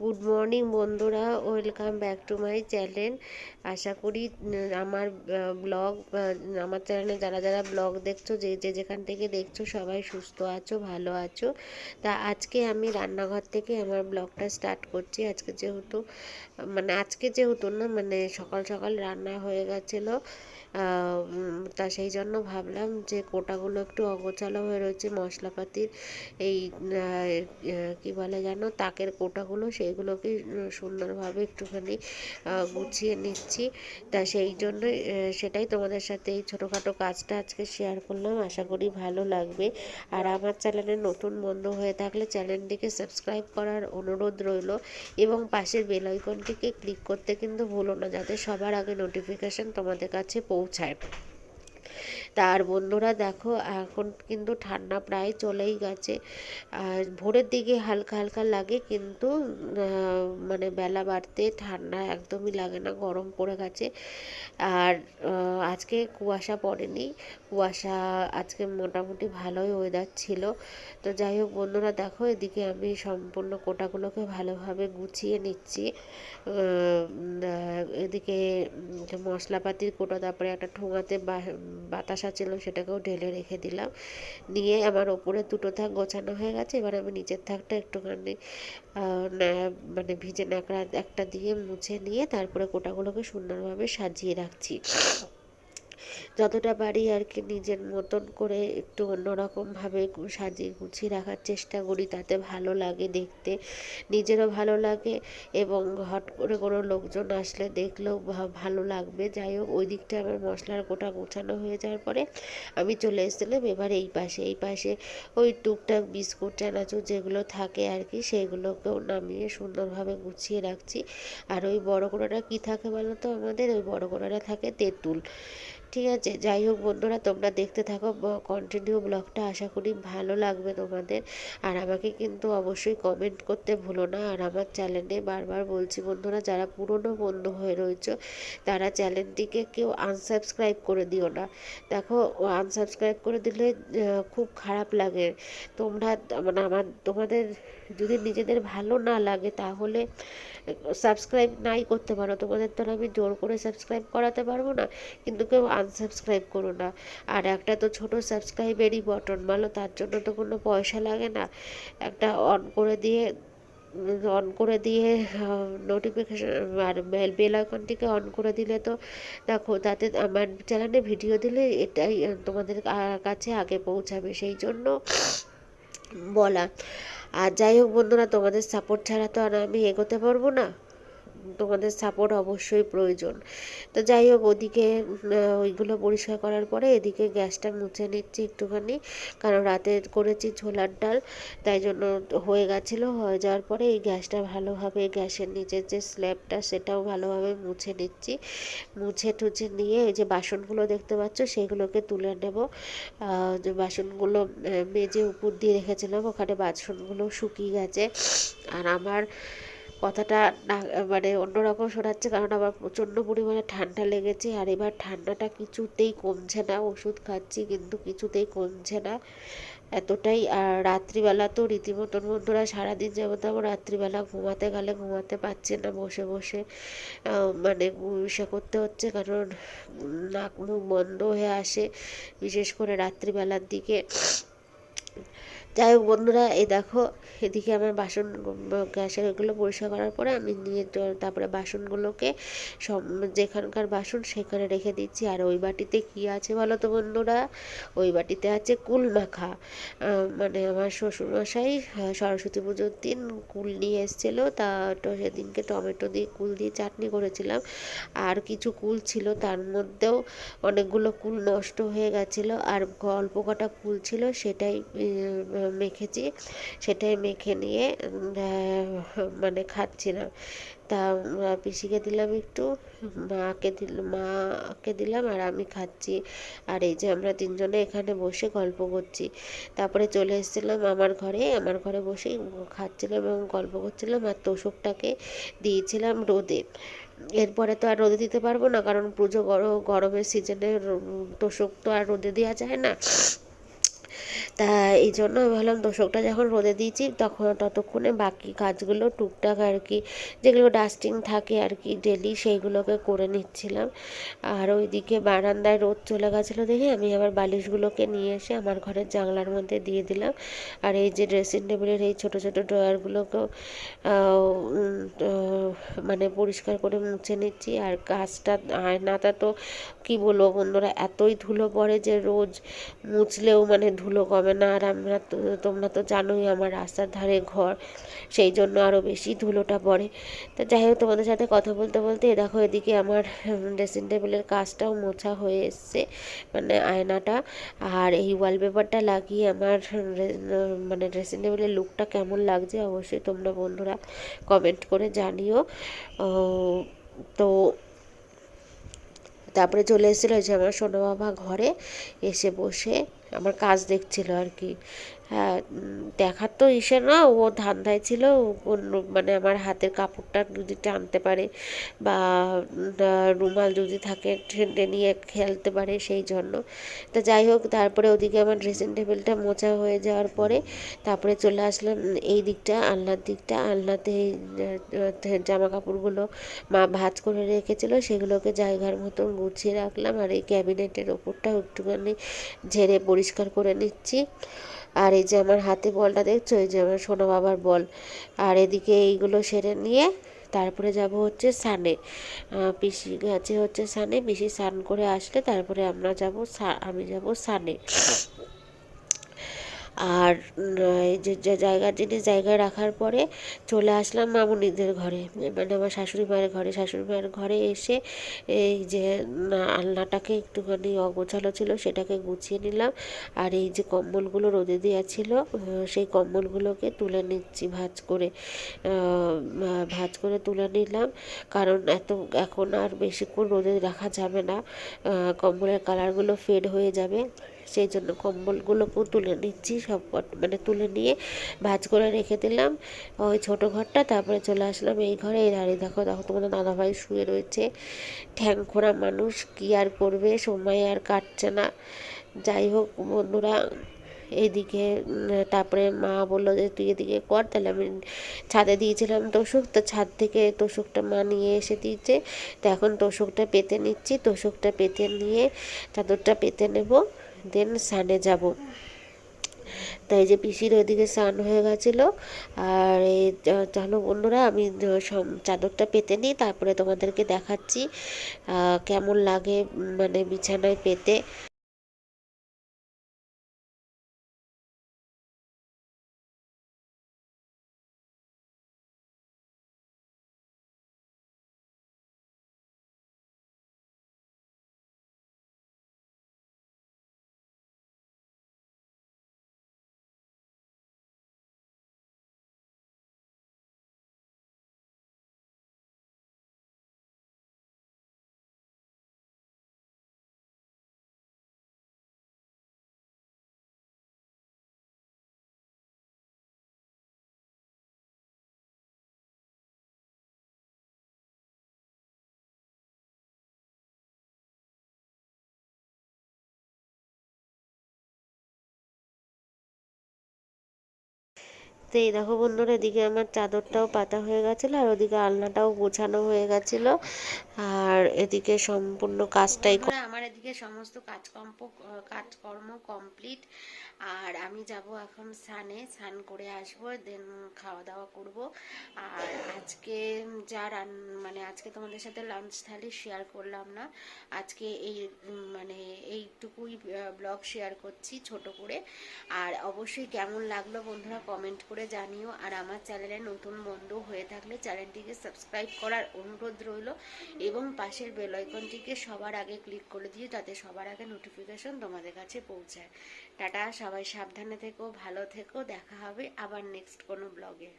Good morning বন্ধুরা। Welcome back to my channel আশা করি আমার ব্লগ আমার চ্যানেলে যারা যারা ব্লগ দেখছ, যে যে যেখান থেকে দেখছ, সবাই সুস্থ আছো, ভালো আছো। তা আজকে আমি রান্নাঘর থেকে আমার ব্লগটা স্টার্ট করছি। আজকে যেহেতু মানে আজকে যেহেতু না মানে সকাল সকাল রান্না হয়ে গেছিল তা সেই জন্য ভাবলাম যে কোটাগুলো একটু অগোছালো হয়ে রয়েছে মশলাপাতির। এই কি বলে যেন, তাকের কোটাগুলো সেইগুলোকে সুন্দরভাবে একটুখানি গুছিয়ে নিচ্ছি। তা সেই জন্য সেটাই তোমাদের সাথে এই ছোটোখাটো কাজটা আজকে শেয়ার করলাম। আশা করি ভালো লাগবে। আর আমার চ্যানেলে নতুন বন্ধু হয়ে থাকলে চ্যানেলটিকে সাবস্ক্রাইব করার অনুরোধ রইল। এবং পাশের বেল আইকনটিকে ক্লিক করতে কিন্তু ভুলো না, যাতে সবার আগে নোটিফিকেশান তোমাদের কাছে পৌঁছায়। তার বন্ধুরা দেখো, এখন কিন্তু ঠান্ডা প্রায় চলেই গেছে। আর ভোরের দিকে হালকা হালকা লাগে, কিন্তু মানে বেলা বাড়তে ঠান্ডা একদমই লাগে না, গরম পড়ে গেছে। আর আজকে কুয়াশা পড়েনি। কুয়াশা, আজকে মোটামুটি ভালোই ওয়েদার ছিল। তো যাই হোক বন্ধুরা, দেখো এদিকে আমি সম্পূর্ণ কোটাগুলোকে ভালোভাবে গুছিয়ে নিচ্ছি। এদিকে মশলাপাতির কোটা, তারপরে একটা ঠোঙাতে বাতাসা ছিল সেটাকেও ঢেলে রেখে দিলাম। নিয়ে আমার ওপরে দুটো থাক গোছানো হয়ে গেছে, এবার আমি নিচের থাকটা একটুখানি মানে ভিজে ন্যাকড়া একটা দিয়ে মুছে নিয়ে তারপরে কোটাগুলোকে সুন্দরভাবে সাজিয়ে রাখছি। যতটা পারি আর কি নিজের মতন করে একটু অন্যরকমভাবে সাজিয়ে গুছিয়ে রাখার চেষ্টা করি, তাতে ভালো লাগে দেখতে। নিজেরও ভালো লাগে এবং হট করে কোনো লোকজন আসলে দেখলেও ভালো লাগবে। যাই হোক, ওই দিকটা আমার মশলার গোটা গোছানো হয়ে যাওয়ার পরে আমি চলে এসেছিলাম এবার এই পাশে। এই পাশে ওই টুকটাক বিস্কুট, চানাচুর যেগুলো থাকে আর কি, সেগুলোকেও নামিয়ে সুন্দরভাবে গুছিয়ে রাখছি। আর ওই বড় কোড়াটা কী থাকে বলো তো আমাদের? ওই বড় কোড়াটা থাকে তেঁতুল। ঠিক আছে, যাই হোক বন্ধুরা, তোমরা দেখতে থাকো কন্টিনিউ ব্লগটা, আশা করি ভালো লাগবে তোমাদের। আর আমাকে কিন্তু অবশ্যই কমেন্ট করতে ভুলো না। আর আমার চ্যানেলে বারবার বলছি বন্ধুরা, যারা পুরনো বন্ধু হয়ে রয়েছে, তারা চ্যানেলটিকে কেউ আনসাবস্ক্রাইব করে দিও না। দেখো আনসাবস্ক্রাইব করে দিলে খুব খারাপ লাগে। তোমরা মানে আমার, তোমাদের যদি নিজেদের ভালো না লাগে তাহলে সাবস্ক্রাইব নাই করতে পারো। তোমাদের তো আমি জোর করে সাবস্ক্রাইব করাতে পারব না, কিন্তু কেউ আনসাবস্ক্রাইব করো না। আর একটা তো ছোটো সাবস্ক্রাইবেরই বটন বলো তার জন্য তো কোনো পয়সা লাগে না। একটা অন করে দিয়ে অন করে দিয়ে নোটিফিকেশান আর বেল আইকনটিকে অন করে দিলে তো, দেখো, তাতে আমার চ্যানেলে ভিডিও দিলে এটাই, তোমাদের কাছে আগে পৌঁছাবে। সেই জন্য বলা। আর যাই হোক বন্ধুরা তোমাদের সাপোর্ট ছাড়া তো আর আমি এগোতে পারব না। তোমাদের সাপোর্ট অবশ্যই প্রয়োজন। তো যাই হোক, ওদিকে ওইগুলো পরিষ্কার করার পরে এদিকে গ্যাসটা মুছে নিচ্ছি একটুখানি, কারণ রাতে করেছি ছোলার ডাল, তাই জন্য হয়ে গেছিল। হয়ে যাওয়ার পরে এই গ্যাসটা ভালোভাবে, গ্যাসের নিচের যে স্ল্যাবটা সেটাও ভালোভাবে মুছে নিচ্ছি। মুছে টুছে নিয়ে এই যে বাসনগুলো দেখতে পাচ্ছ, সেগুলোকে তুলে নেব। যে বাসনগুলো মেজে উপর দিয়ে রেখেছিলাম, ওখানে বাসনগুলো শুকিয়ে গেছে। আর আমার কথাটা না মানে অন্যরকম শোনাচ্ছে কারণ আমার প্রচণ্ড পরিমাণে ঠান্ডা লেগেছে আর এবার ঠান্ডাটা কিছুতেই কমছে না, ওষুধ খাচ্ছি কিন্তু কিছুতেই কমছে না এতটাই। আর রাত্রিবেলা তো রীতিমতন বন্ধুরা সারাদিন যেমন তেমন রাত্রিবেলা ঘুমাতে গেলে ঘুমাতে পারছে না, বসে বসে মানে সে করতে হচ্ছে কারণ নাক মুখ বন্ধ হয়ে আসে। বিশেষ করে রাত্রিবেলার দিকে যাই হোক বন্ধুরা, এই দেখো, এদিকে আমার বাসন গ্যাসের এগুলো পরিষ্কার করার পরে আমি নিয়ে তারপরে বাসনগুলোকে সব, যেখানকার বাসন সেখানে রেখে দিচ্ছি। আর ওই বাটিতে কি আছে বলো তো বন্ধুরা? ওই বাটিতে আছে কুল মাখা। মানে আমার শ্বশুরমশাই সরস্বতী পুজোর দিন কুল নিয়ে এসেছিল। তা তো সেদিনকে টমেটো দিয়ে কুল দিয়ে চাটনি করেছিলাম। আর কিছু কুল ছিল, তার মধ্যেও অনেকগুলো কুল নষ্ট হয়ে গেছিল। আর অল্প কটা কুল ছিল, সেটাই মেখেছি, সেটাই মেখে নিয়ে মানে খাচ্ছিলাম। তা পিসিকে দিলাম একটু, মাকে দিল, মাকে দিলাম আর আমি খাচ্ছি। আর এই যে আমরা তিনজনে এখানে বসে গল্প করছি। তারপরে চলে এসেছিলাম আমার ঘরে আমার ঘরে বসেই খাচ্ছিলাম এবং গল্প করছিলাম আর তোষকটাকে দিয়েছিলাম রোদে। এরপরে তো আর রোদে দিতে পারব না, কারণ পুজো গরমের সিজনে তোষক তো আর রোদে দেওয়া যায় না। তা এই জন্য আমি ভাবলাম তোষকটা যখন রোদে দিয়েছি, তখন ততক্ষণে বাকি কাজগুলো টুকটাক আর কি, যেগুলো ডাস্টিং থাকে আর কি ডেলি সেইগুলোকে করে নিচ্ছিলাম। আর ওইদিকে বারান্দায় রোদ চলে গেছিল দেখে আমি আবার বালিশগুলোকে নিয়ে এসে আমার ঘরের জানলার মধ্যে দিয়ে দিলাম। আর এই যে ড্রেসিং টেবিলের এই ছোটো ছোটো ড্রয়ারগুলোকেও মানে পরিষ্কার করে মুছে নিচ্ছি। আর কাজটা আয়নাটা তো কী বলব বন্ধুরা, এতই ধুলো পড়ে যে রোজ মুছলেও মানে ধুলো কমে না। আর আমরা তো, তোমরা তো জানোই আমার রাস্তার ধারে ঘর, সেই জন্য আরও বেশি ধুলোটা পড়ে। তো যাই হোক, তোমাদের সাথে কথা বলতে বলতে দেখো, এদিকে আমার ড্রেসিং টেবিলের কাজটাও মোছা হয়ে এসছে মানে আয়নাটা। আর এই ওয়ালপেপারটা লাগিয়ে আমার মানে ড্রেসিং টেবিলের লুকটা কেমন লাগছে অবশ্যই তোমরা বন্ধুরা কমেন্ট করে জানিও। তো তারপরে চলে এসেছিল যে আমার সোনা বাবা ঘরে, এসে বসে আমার কাজ দেখছিল আর কি। হ্যাঁ দেখার তো ইসে না। ও ধান্দায় ছিল অন্য মানে আমার হাতের কাপড়টা যদি টানতে পারে বা রুমাল যদি থাকে টেনে নিয়ে খেলতে পারে সেই জন্য। তো যাই হোক, তারপরে ওদিকে আমার ড্রেসিং টেবিলটা মোছা হয়ে যাওয়ার পরে তারপরে চলে আসলাম এই দিকটা, আলনার দিকটা। আলনাতে জামা কাপড়গুলো মা ভাজ করে রেখেছিল, সেগুলোকে জায়গার মতন গুছিয়ে রাখলাম। আর এই ক্যাবিনেটের ওপরটাও একটুখানি ঝেড়ে পরিষ্কার করে নিচ্ছি। আর এই যে আমার হাতে বলটা দেখছ? এই যে আমার সোনা বাবার বল। আর এদিকে এইগুলো সেরে নিয়ে তারপরে যাব হচ্ছে সানে। পিসি গেছে হচ্ছে সানে। পিসি সান করে আসলে তারপরে আমরা যাব আমি যাব সানে। আর এই যে জায়গার জিনিস জায়গায় রাখার পরে চলে আসলাম মামুনিদের ঘরে। মানে আমার শাশুড়ি মায়ের ঘরে। শাশুড়ি মায়ের ঘরে এসে এই যে আলনাটাকে একটুখানি অগোছালো ছিল, সেটাকে গুছিয়ে নিলাম। আর এই যে কম্বলগুলো রোদে দেওয়া ছিল সেই কম্বলগুলোকে তুলে নিচ্ছি, ভাজ করে ভাজ করে তুলে নিলাম। কারণ এত, এখন আর বেশিক্ষণ রোদে রাখা যাবে না। কম্বলের কালারগুলো ফেড হয়ে যাবে। সেই জন্য কম্বলগুলোকেও তুলে নিচ্ছি, সব মানে তুলে নিয়ে ভাজ করে রেখে দিলাম ওই ছোটো ঘরটা। তারপরে চলে আসলাম এই ঘরে। এই দাঁড়িয়ে দেখো দেখো তোমাদের দাদাভাই শুয়ে রয়েছে। ঠ্যাং খোঁড়া মানুষ, কী আর করবে? সময় আর কাটছে না। যাই হোক বন্ধুরা এইদিকে তারপরে মা বলল যে, তুই এদিকে কর, তাহলে আমি ছাদে দিয়েছিলাম তোষক। তো ছাদ থেকে তোষকটা মা নিয়ে এসে দিয়েছে। তো এখন তোষকটা পেতে নিচ্ছি। তোষকটা পেতে নিয়ে চাদরটা পেতে নেব। দেন সানে যাব। তাই যে পিসির ওইদিকে স্নান হয়ে গেছিল। আর এই জানো অন্যরা আমি চাদরটা পেতে নিই, তারপরে তোমাদেরকে দেখাচ্ছি কেমন লাগে মানে বিছানায় পেতে। তো এই দেখো বন্ধুরা, এদিকে আমার চাদরটাও পাতা হয়ে গেছিল আর ওদিকে আলনাটাও গোছানো হয়ে গেছিল। আর এদিকে সম্পূর্ণ কাজটাই আমার এদিকে সমস্ত কাজকর্ম কাজকর্ম কমপ্লিট। আর আমি যাব এখন স্নানে, স্নান করে আসব, দেন খাওয়া দাওয়া করব। আর আজকে যা রান মানে আজকে তোমাদের সাথে লাঞ্চ থালি শেয়ার করলাম না। আজকে এই মানে এইটুকুই ব্লগ শেয়ার করছি ছোট করে। আর অবশ্যই কেমন লাগল বন্ধুরা কমেন্ট করে জানিও আর আমার চ্যানেলে নতুন বন্ধু হয়ে থাকলে চ্যানেলটিকে সাবস্ক্রাইব করার অনুরোধ রইল এবং পাশের বেলাইকনটিকে সবার আগে ক্লিক করে দিও যাতে সবার আগে নোটিফিকেশন তোমাদের কাছে পৌঁছায়। টাটা, সবাই সাবধানে থেকো, ভালো থেকো, দেখা হবে আবার নেক্সট কোনো ব্লগে